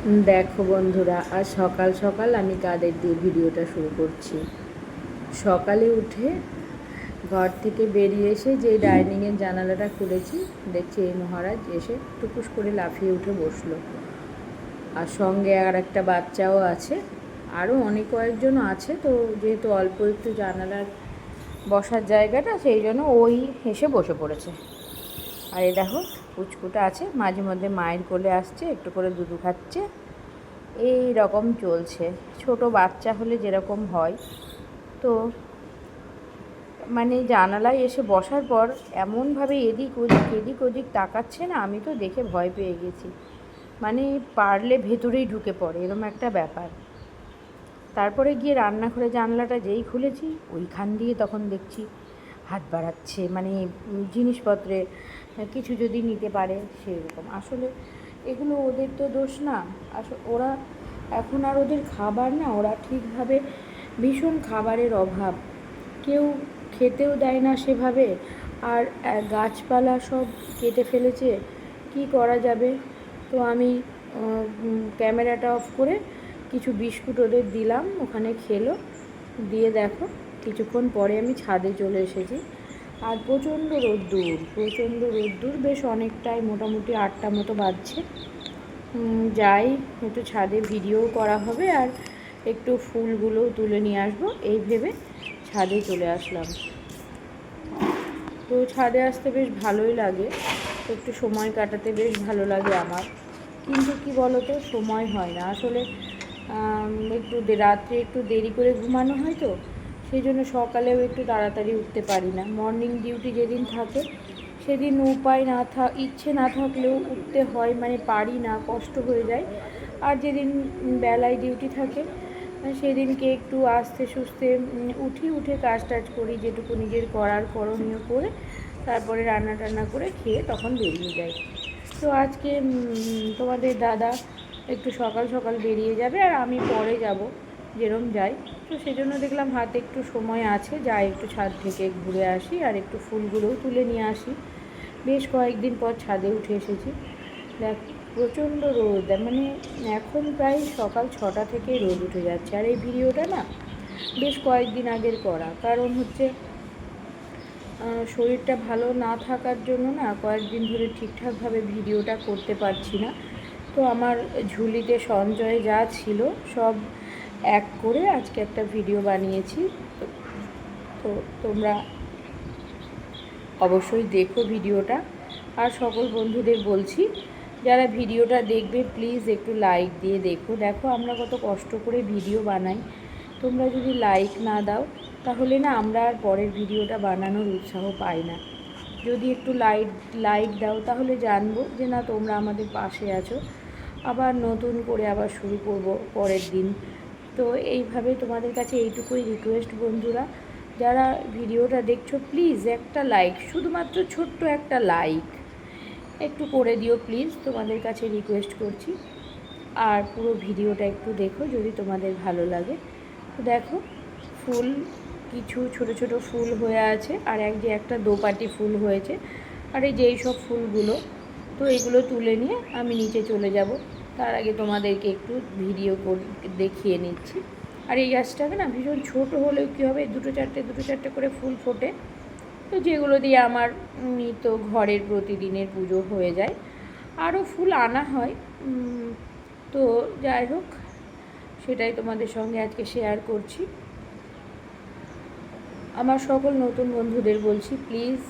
দেখো বন্ধুরা, আজ সকাল সকাল আমি কাদের দিয়ে ভিডিওটা শুরু করছি। সকালে উঠে ঘর থেকে বেরিয়ে এসে যে ডাইনিংয়ের জানালাটা খুলেছি, দেখছি এই মহারাজ এসে টুকুস করে লাফিয়ে উঠে বসল। আর সঙ্গে আর একটা বাচ্চাও আছে আরও অনেক কয়েকজন আছে, তো যেহেতু অল্প একটু জানালার বসার জায়গাটা, সেই জন্য ওই এসে বসে পড়েছে। আর এই দেখো পুচকুটা আছে, মাঝে মধ্যে মায়ের কোলে আসছে, একটু করে দুধু খাচ্ছে। এই রকম চলছে। ছোট বাচ্চা হলে যেরকম হয়। তো মানে জানালায় এসে বসার পর এমনভাবে এদিক ওদিক এদিক ওদিক তাকাচ্ছে না, আমি তো দেখে ভয় পেয়ে গেছি। মানে পারলে ভেতরেই ঢুকে পড়ে এরকম একটা ব্যাপার। তারপরে গিয়ে রান্নাঘরে জানলাটা যেই খুলেছি, ওইখান দিয়ে তখন দেখছি হাত বাড়াচ্ছে মানে জিনিসপত্রে কিছু যদি নিতে পারে সেরকম। আসলে এগুলো ওদের তো দোষ না। আসলে ওরা এখন আর ওদের খাবার না, ওরা ঠিকভাবে ভীষণ খাবারের অভাব। কেউ খেতেও দেয় না সেভাবে। আর গাছপালা সব কেটে ফেলেছে, কি করা যাবে? তো আমি ক্যামেরাটা অফ করে কিছু বিস্কুট ওদের দিলাম, ওখানে খেলো, দিয়ে দেখো। কিছুক্ষণ পরে আমি ছাদে চলে এসেছি। আর প্রচণ্ড রোদ্দুর প্রচণ্ড রোদ্দুর বেশ অনেকটাই, মোটামুটি আটটা মতো বাজছে। যাই, একটু ছাদে ভিডিও করা হবে আর একটু ফুলগুলোও তুলে নিয়ে আসব। এই ভেবে ছাদে চলে আসলাম। তো ছাদে আসতে বেশ ভালোই লাগে। একটু সময় কাটাতে বেশ ভালো লাগে আমার। কিন্তু কি বলতো, সময় হয় না। আসলে একটু রাত্রে একটু দেরি করে ঘুমানো হয় তো। সেই জন্য সকালেও একটু তাড়াতাড়ি উঠতে পারি না। মর্নিং ডিউটি যেদিন থাকে, সেদিন উপায় না থা, ইচ্ছে না থাকলেও উঠতে হয় মানে পারি না, কষ্ট হয়ে যায়। আর যেদিন বেলায় ডিউটি থাকে, সেদিনকে একটু আস্তে সুস্তে উঠি, উঠে কাজ টাজ করি, যেটুকু নিজের করার করণীয় করে, তারপরে রান্না টান্না করে খেয়ে তখন বেরিয়ে যাই। তো আজকে তোমাদের দাদা একটু সকাল সকাল বেরিয়ে যাবে, আর আমি পরে যাব, যেরম যাই। তো সেই জন্য দেখলাম হাতে একটু সময় আছে, যাই একটু ছাদ থেকে ঘুরে আসি আর একটু ফুলগুলোও তুলে নিয়ে আসি। বেশ কয়েকদিন পর ছাদে উঠে এসেছি। দেখ, প্রচণ্ড রোদ মানে এখন প্রায় সকাল ছটা থেকে রোদ উঠে যাচ্ছে। আর এই ভিডিওটা না বেশ কয়েকদিন আগের করা। কারণ হচ্ছে শরীরটা ভালো না থাকার জন্য না কয়েকদিন ধরে ঠিকঠাকভাবে ভিডিওটা করতে পারছি না। তো আমার ঝুলিতে সঞ্চয় যা ছিল সব এক করে আজকে একটা ভিডিও বানিয়েছি। তো- তোমরা অবশ্যই দেখো ভিডিওটা। আর সকল বন্ধুদের বলছি, যারা ভিডিওটা দেখবে, প্লিজ একটু লাইক দিয়ে দেখো। দেখো, আমরা কত কষ্ট করে ভিডিও বানাই। তোমরা যদি লাইক না দাও, তাহলে না আমরা আর পরের ভিডিওটা বানানোর উৎসাহ পাই না। যদি একটু লাইক লাইক দাও, তাহলে জানব যে না, তোমরা আমাদের পাশে আছো। আবার নতুন করে আবার শুরু করব পরের দিন। তো এইভাবে তোমাদের কাছে এইটুকুই রিকোয়েস্ট বন্ধুরা। যারা ভিডিওটা দেখছ প্লিজ একটা লাইক শুধুমাত্র ছোট্ট একটা লাইক একটু করে দিও প্লিজ তোমাদের কাছে রিকোয়েস্ট করছি। আর পুরো ভিডিওটা একটু দেখো যদি তোমাদের ভালো লাগে। তো দেখো, ফুল, কিছু ছোট ছোট ফুল হয়ে আছে, আর এক যে একটা দোপাটি ফুল হয়েছে। আর এই যে এই সব ফুলগুলো, তো এগুলো তুলে নিয়ে আমি নিচে চলে যাব। তার আগে তোমাদেরকে একটু ভিডিও করে দেখিয়ে নিচ্ছি। আর এই গাছটাকে না ভীষণ ছোট হলেও কী হবে? দুটো চারটে দুটো চারটে করে ফুল ফোটে। তো যেগুলো দিয়ে আমার নিত্য ঘরের প্রতিদিনের পুজো হয়ে যায়, আরও ফুল আনা হয়। তো যাই হোক, সেটাই তোমাদের সঙ্গে আজকে শেয়ার করছি। আমার সকল নতুন বন্ধুদের বলছি প্লিজ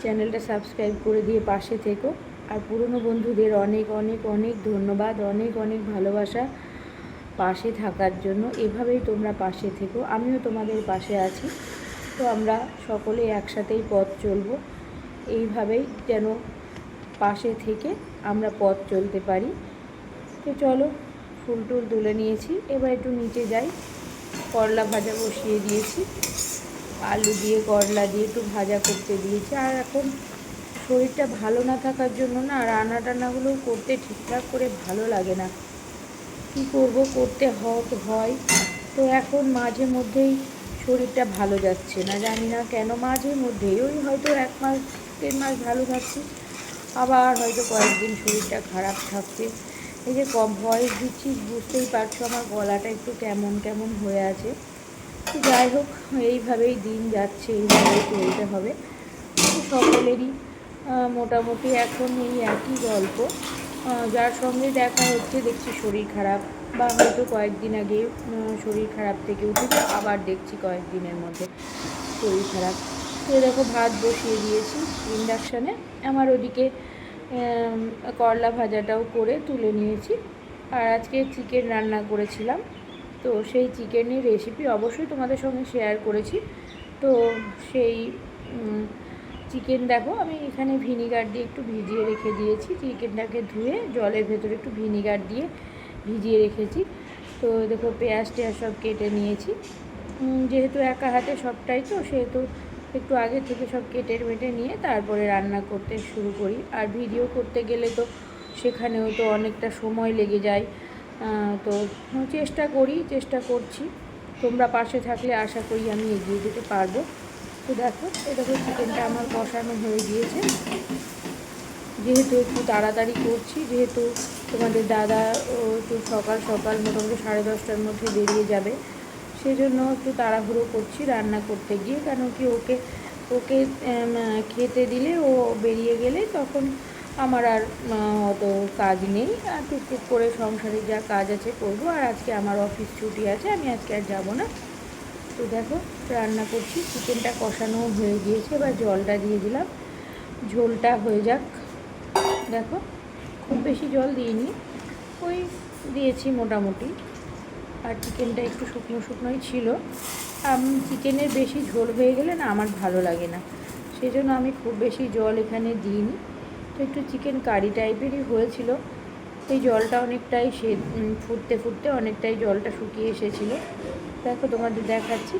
চ্যানেলটা সাবস্ক্রাইব করে দিয়ে পাশে থেকো। আর পুরনো বন্ধুদের অনেক অনেক অনেক ধন্যবাদ, অনেক অনেক ভালোবাসা পাশে থাকার জন্য। এভাবেই তোমরা পাশে থেকো, আমিও তোমাদের পাশে আছি। তো আমরা সকলে একসাথেই পথ চলবো। এইভাবেই যেন পাশে থেকে আমরা পথ চলতে পারি। তো চলো, ফুল টুল তুলে নিয়েছি। এবার একটু নিচে যাই। করলা ভাজা বসিয়ে দিয়েছি। আলু দিয়ে করলা দিয়ে একটু ভাজা করতে দিয়েছি। আর এখন শরীরটা ভালো না থাকার জন্য না রান্না টান্নাগুলো করতে ঠিকঠাক করে ভালো লাগে না। কি করব? করতে হয়। তো এখন মাঝে মধ্যেই শরীরটা ভালো যাচ্ছে না। জানি না কেন মাঝে মধ্যেই। ওই হয়তো এক মাস, দেড় মাস ভালো থাকছি। আবার হয়তো কয়েকদিন শরীরটা খারাপ থাকছে। এই যে কম ভয়েস দিচ্ছি, বুঝতেই পারছ আমার গলাটা একটু কেমন কেমন হয়ে আছে। যাই হোক, এইভাবেই দিন যাচ্ছে, এইভাবেই চলতে হবে। সকলেরই মোটামুটি এখন এই একই গল্প। যার সঙ্গে দেখা হচ্ছে, দেখছি শরীর খারাপ বা হয়তো কয়েকদিন আগে শরীর খারাপ থেকে উঠেছে, আবার দেখছি কয়েকদিনের মধ্যে শরীর খারাপ। তো দেখো, ভাত বসিয়ে দিয়েছি ইন্ডাকশানে। আমার ওদিকে করলা ভাজাটাও করে তুলে নিয়েছি। আর আজকে চিকেন রান্না করেছিলাম। তো সেই চিকেনের রেসিপি অবশ্যই তোমাদের সঙ্গে শেয়ার করেছি। তো সেই চিকেন দেখো আমি এখানে ভিনিগার দিয়ে একটু ভিজিয়ে রেখে দিয়েছি। চিকেনটাকে ধুয়ে জলের ভেতরে একটু ভিনিগার দিয়ে ভিজিয়ে রেখেছি। তো দেখো পেঁয়াজ টেয়াজ সব কেটে নিয়েছি। যেহেতু একা হাতে সবটাই তো, সেহেতু একটু আগে থেকে সব কেটে মেটে নিয়ে তারপরে রান্না করতে শুরু করি। আর ভিডিও করতে গেলে তো সেখানেও তো অনেকটা সময় লেগে যায়। তো চেষ্টা করি, চেষ্টা করছি। তোমরা পাশে থাকলে আশা করি আমি এগিয়ে যেতে পারব। তো দেখো দেখো চিকেনটা আমার কষানো হয়ে গিয়েছে। যেহেতু একটু তাড়াতাড়ি করছি, যেহেতু তোমাদের দাদা ও একটু সকাল সকাল মোটামুটি সাড়ে দশটার মধ্যে বেরিয়ে যাবে, সেজন্য একটু তাড়াহুড়ো করছি রান্না করতে গিয়ে। কেন কি ওকে ওকে খেতে দিলে ও বেরিয়ে গেলে তখন আমার আর অত কাজ নেই। আর টুকটুক করে সংসারে যা কাজ আছে করব। আর আজকে আমার অফিস ছুটি আছে, আমি আজকে আর যাব না। তো দেখো রান্না করছি। চিকেনটা কষানো হয়ে গিয়েছে, এবার জলটা দিয়ে দিলাম। ঝোলটা হয়ে যাক। দেখো, খুব বেশি জল দিইনি। ওই দিয়েছি মোটামুটি। আর চিকেনটা একটু শুকনো শুকনোই ছিল। চিকেনের বেশি ঝোল হয়ে গেলে না আমার ভালো লাগে না। সেই জন্য আমি খুব বেশি জল এখানে দিইনি। তো একটু চিকেন কারি টাইপেরই হয়েছিল। এই জলটা অনেকটাই সে ফুটতে ফুটতে অনেকটাই জলটা শুকিয়ে এসেছিল। দেখো তোমাদের দেখাচ্ছি।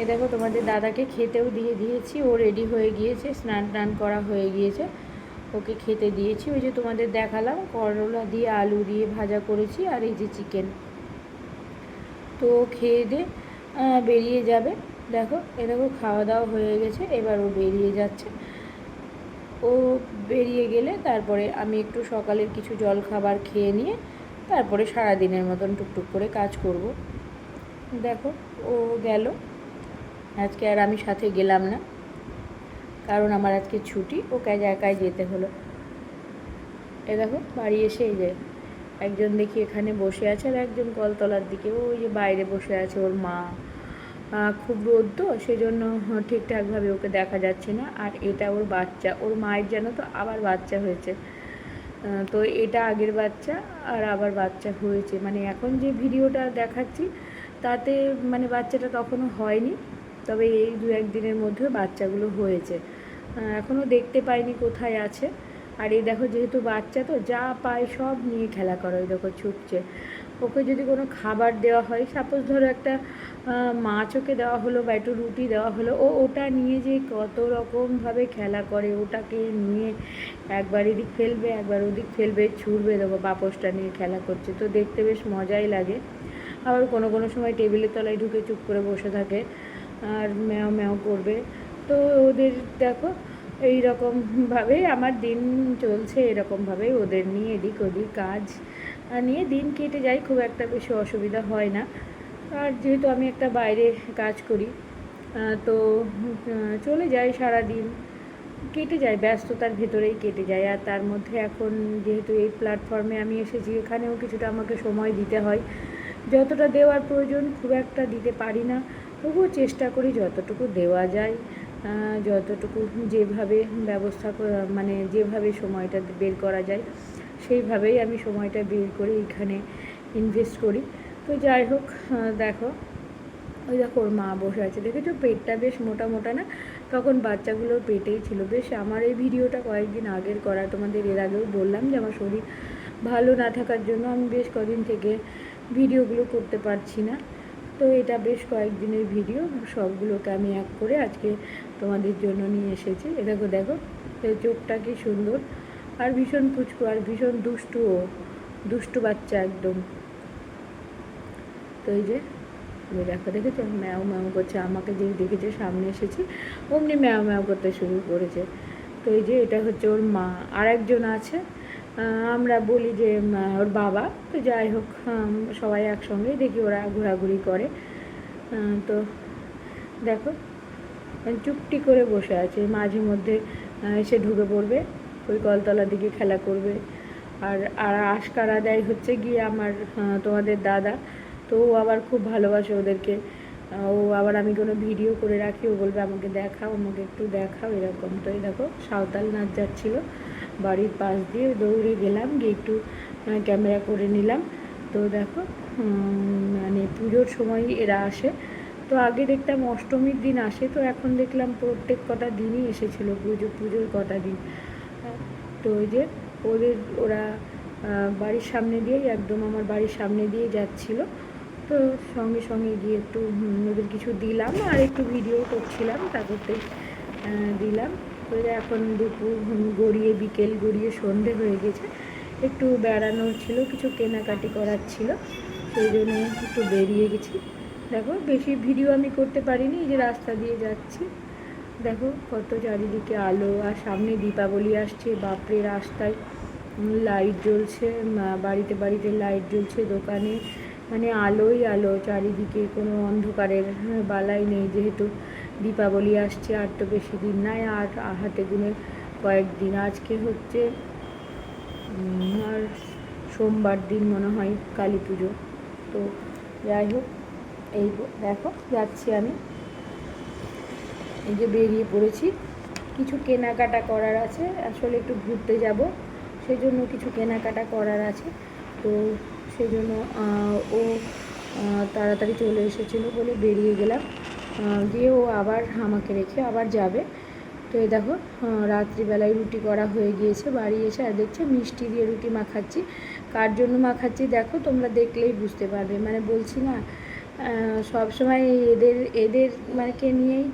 এ দেখো তোমাদের দাদাকে খেতেও দিয়ে দিয়েছি। ও রেডি হয়ে গিয়েছে, স্নান টান করা হয়ে গিয়েছে। ওকে খেতে দিয়েছি। ওই যে তোমাদের দেখালাম, করলা দিয়ে আলু দিয়ে ভাজা করেছি আর এই যে চিকেন তো খেয়ে দিয়ে বেরিয়ে যাবে। দেখো, এ দেখো খাওয়া দাওয়া হয়ে গেছে। এবার ও বেরিয়ে যাচ্ছে। ও বেরিয়ে গেলে তারপরে আমি একটু সকালের কিছু জল খাবার খেয়ে নিয়ে তারপরে সারা দিনের মতন টুকটুক করে কাজ করব। দেখো, ও গেল। আজকে আর আমি সাথে গেলাম না, কারণ আমার আজকে ছুটি, ওকে আজ একাই যেতে হলো। এ দেখো, বাড়ি এসে এই একজন দেখি এখানে বসে আছে আর একজন কলতলার দিকে। ওই যে বাইরে বসে আছে ওর মা। খুব রোদ তো, সেজন্য ঠিকঠাকভাবে ওকে দেখা যাচ্ছে না। আর এটা ওর বাচ্চা, ওর মায়ের যেন তো আবার বাচ্চা হয়েছে। তো এটা আগের বাচ্চা আর আবার বাচ্চা হয়েছে। মানে এখন যে ভিডিওটা দেখাচ্ছি, তাতে মানে বাচ্চাটা তখনও হয়নি, তবে এই দু একদিনের মধ্যে বাচ্চাগুলো হয়েছে। এখনও দেখতে পাইনি কোথায় আছে। আর এই দেখো, যেহেতু বাচ্চা তো, যা পায় সব নিয়ে খেলা করে, ওই দেখো ছুটছে। ওকে যদি কোনো খাবার দেওয়া হয় সাপোজ ধরো একটা মাছ ওকে দেওয়া হলো বা একটু রুটি দেওয়া হলো, ও ওটা নিয়ে যে কত রকমভাবে খেলা করে, ওটাকে নিয়ে একবার এদিক ফেলবে, একবার ওদিক ফেলবে, ছুঁড়বে, দেবো, বাপসটা নিয়ে খেলা করছে। তো দেখতে বেশ মজাই লাগে। আবার কোনো কোনো সময় টেবিলের তলায় ঢুকে চুপ করে বসে থাকে আর ম্যাও ম্যাও করবে। তো ওদের দেখো এই রকমভাবে আমার দিন চলছে, এরকমভাবেই ওদের নিয়ে এদিক ওদিক কাজ। নিয়ে দিন কেটে যায় খুব একটা বেশি অসুবিধা হয় না। আর যেহেতু আমি একটা বাইরে কাজ করি তো চলে যায় সারা দিন কেটে যায় ব্যস্ততার ভেতরেই কেটে যায় আর তার মধ্যে এখন যেহেতু এই প্ল্যাটফর্মে আমি এসেছি, এখানেও কিছুটা আমাকে সময় দিতে হয়। যতটা দেওয়ার প্রয়োজন, খুব একটা দিতে পারি না। তবুও চেষ্টা করি যতটুকু দেওয়া যায় যতটুকু যেভাবে ব্যবস্থা মানে যেভাবে সময়টা বের করা যায়। সেইভাবেই আমি সময়টা বের করে এখানে ইনভেস্ট করি। তো যাই হোক দেখো, ওই দেখো ওর মা বসে আছে। দেখেছ? পেটটা বেশ মোটা মোটা না? তখন বাচ্চাগুলোর পেটেই ছিল। বেশ, আমার এই ভিডিওটা কয়েকদিন আগের করা। তোমাদের এর আগেও বললাম যে আমার শরীর ভালো না থাকার জন্য আমি বেশ কদিন থেকে ভিডিওগুলো করতে পারছি না। তো এটা বেশ কয়েকদিনের ভিডিও। সবগুলোকে আমি এক করে আজকে তোমাদের জন্য নিয়ে এসেছি। এ দেখো দেখো চোখটা কি সুন্দর। আর ভীষণ পুচকু আর ভীষণ দুষ্টু ও, দুষ্টু বাচ্চা একদম। তো এই যে এই দেখো, দেখেছ? ম্যাও ম্যাও করছে, আমাকে যেই দেখেছে, সামনে এসেছি, অমনি ম্যাও ম্যাও করতে শুরু করেছে। তো এই যে, এটা হচ্ছে ওর মা আর একজন আছে আমরা বলি যে ওর বাবা। তো যাই হোক সবাই একসঙ্গেই দেখি ওরা ঘোরাঘুরি করে। তো দেখো, চুপটি করে বসে আছে, মাঝে মধ্যে এসে ঢুকে পড়বে। ওই কলতলার দিকে খেলা করবে। আর আর আশকারা দেয় হচ্ছে গিয়ে আমার তোমাদের দাদা। তো ও আবার খুব ভালোবাসে ওদেরকে। ও আবার আমি কোনো ভিডিও করে রাখি, ও বলবে আমাকে দেখাও, আমাকে একটু দেখাও, এরকম। তো এই দেখো, সাঁওতাল নাচ যাচ্ছিল। বাড়ির পাশ দিয়ে দৌড়ে গেলাম, গিয়ে একটু ক্যামেরা করে নিলাম। তো দেখো মানে পুজোর সময় এরা আসে। তো আগে দেখতাম অষ্টমীর দিন আসে, তো এখন দেখলাম প্রত্যেক কটা দিনই এসেছিল পুজো, পুজোর কটা দিন। তো ওই যে ওদের ওরা বাড়ির সামনে দিয়েই একদম আমার বাড়ির সামনে দিয়ে যাচ্ছিল। তো সঙ্গে সঙ্গে গিয়ে একটু ওদের কিছু দিলাম আর একটু ভিডিও করছিলাম তারপরতেই আহ, দিলাম। তো এখন দুপুর গড়িয়ে বিকেল গড়িয়ে সন্ধে হয়ে গেছে। একটু বেড়ানোর ছিল কিছু কেনাকাটি করার ছিল সেই জন্য একটু বেরিয়ে গেছি। দেখো বেশি ভিডিও আমি করতে পারিনি এই যে রাস্তা দিয়ে যাচ্ছি। দেখো কত চারিদিকে আলো আর সামনে দীপাবলি আসছে বাপরে রাস্তায় লাইট জ্বলছে বাড়িতে বাড়িতে লাইট জ্বলছে দোকানে। মানে আলোই আলো চারিদিকে কোনো অন্ধকারের হ্যাঁ, বালাই নেই যেহেতু। দীপাবলি আসছে আর তো বেশি দিন নাই আর হাতে গুনে কয়েকদিন। আজকে হচ্ছে আর সোমবার দিন মনে হয় কালী পুজো। তো যাই হোক এই দেখো যাচ্ছি আমি। এই যে বেরিয়ে পড়েছি, কিছু কেনাকাটা করার আছে, আসলে একটু ঘুরতে যাব সেই জন্য কিছু কেনাকাটা করার আছে, তো সেই জন্য ও তাড়াতাড়ি চলে এসেছিল বলে বেরিয়ে গেলাম গিয়ে ও আবার আমাকে রেখে আবার যাবে, তো এই দেখো রাত্রিবেলায় রুটি করা হয়ে গিয়েছে, বাড়ি এসে, আর দেখছে মিষ্টি দিয়ে রুটি মাখাচ্ছি, কার জন্য মাখাচ্ছি দেখো, তোমরা দেখলেই বুঝতে পারবে মানে বলছি না সব সময় এদের এদের মানে কে নিয়েই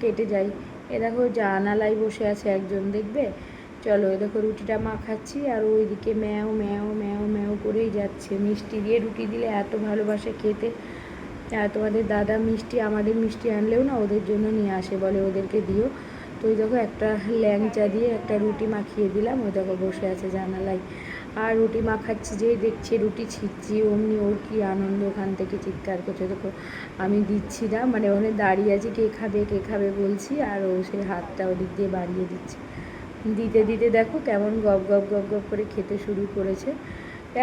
কেটে যায় এ দেখো, জানালায় বসে আছে একজন, দেখবে? চলো, এ দেখো, রুটিটা মাখাচ্ছি আর ওইদিকে ম্যাও ম্যাও ম্যাও ম্যাও করেই যাচ্ছে। মিষ্টি দিয়ে রুটি দিলে এত ভালোবাসে খেতে। আর তোমাদের দাদা মিষ্টি, আমাদের মিষ্টি আনলেও না ওদের জন্য নিয়ে আসে বলে ওদেরকে দিও। তো ওই দেখো একটা ল্যাংচা দিয়ে একটা রুটি মাখিয়ে দিলাম। ওই দেখো বসে আছে জানালায়। আর রুটি মাখাচ্ছি যেই দেখছি রুটি ছিটছি, অমনি ওর কী আনন্দ, ওখান থেকে চিৎকার করছে। দেখো, আমি দিচ্ছি না মানে ওখানে দাঁড়িয়ে আছি, কে খাবে কে খাবে বলছি, আর ও সেই হাতটা ওদিক দিয়ে বাড়িয়ে দিচ্ছে। দিতে দিতে দেখো কেমন গপ গপ গপ গপ করে খেতে শুরু করেছে।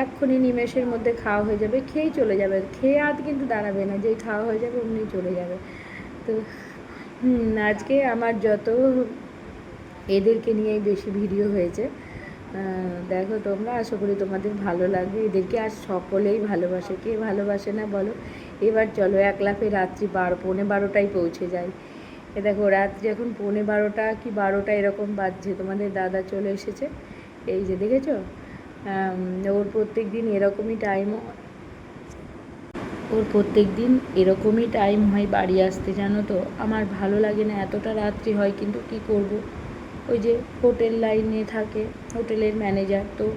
এক্ষুনি নিমেষের মধ্যে খাওয়া হয়ে যাবে, খেয়েই চলে যাবে। খেয়ে আর কিন্তু দাঁড়াবে না, যেই খাওয়া হয়ে যাবে অমনি চলে যাবে। তো আজকে আমার যত এদেরকে নিয়েই বেশি ভিডিও হয়েছে দেখো তোমরা, আশা করি তোমাদের ভালো লাগবে। এদেরকে আর সকলেই ভালোবাসে। কে ভালোবাসে না বলো? এবার চলো, এক লাফে রাত্রি বারো, পৌনে বারোটায় পৌঁছে যাই। এ দেখো, রাত্রি এখন পৌনে বারোটা কি বারোটা এরকম বাজছে। তোমাদের দাদা চলে এসেছে। এই যে দেখেছ? ওর প্রত্যেক দিন এরকমই টাইম ওর প্রত্যেক দিন এরকমই টাইম হয় বাড়ি আসতে, জানো তো? আমার ভালো লাগে না, এতটা রাত্রি হয়, কিন্তু কি করব? ওই যে হোটেল লাইনে থাকে, হোটেলের ম্যানেজার তো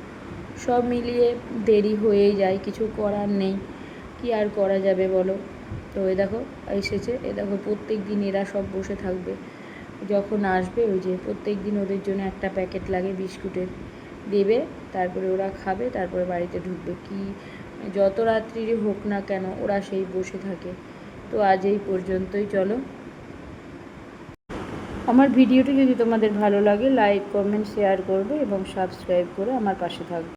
সব মিলিয়ে দেরি হয়েই যায়, কিছু করার নেই। কি আর করা যাবে বলো? তো এ দেখো, এসেছে, এ দেখো প্রত্যেক দিন এরা সব বসে থাকবে। যখন আসবে, ওই যে প্রত্যেক দিন ওদের জন্য একটা প্যাকেট লাগে বিস্কুটের। দেবে, তারপরে ওরা খাবে, তারপরে বাড়িতে ঢুকবে। কি, যত রাত্রিরই হোক না কেন, ওরা সেই বসে থাকে। তো আজ এই পর্যন্তই, চলো। আমার ভিডিওটি যদি তোমাদের ভালো লাগে লাইক কমেন্ট শেয়ার করবে এবং সাবস্ক্রাইব করে আমার পাশে থাকবে।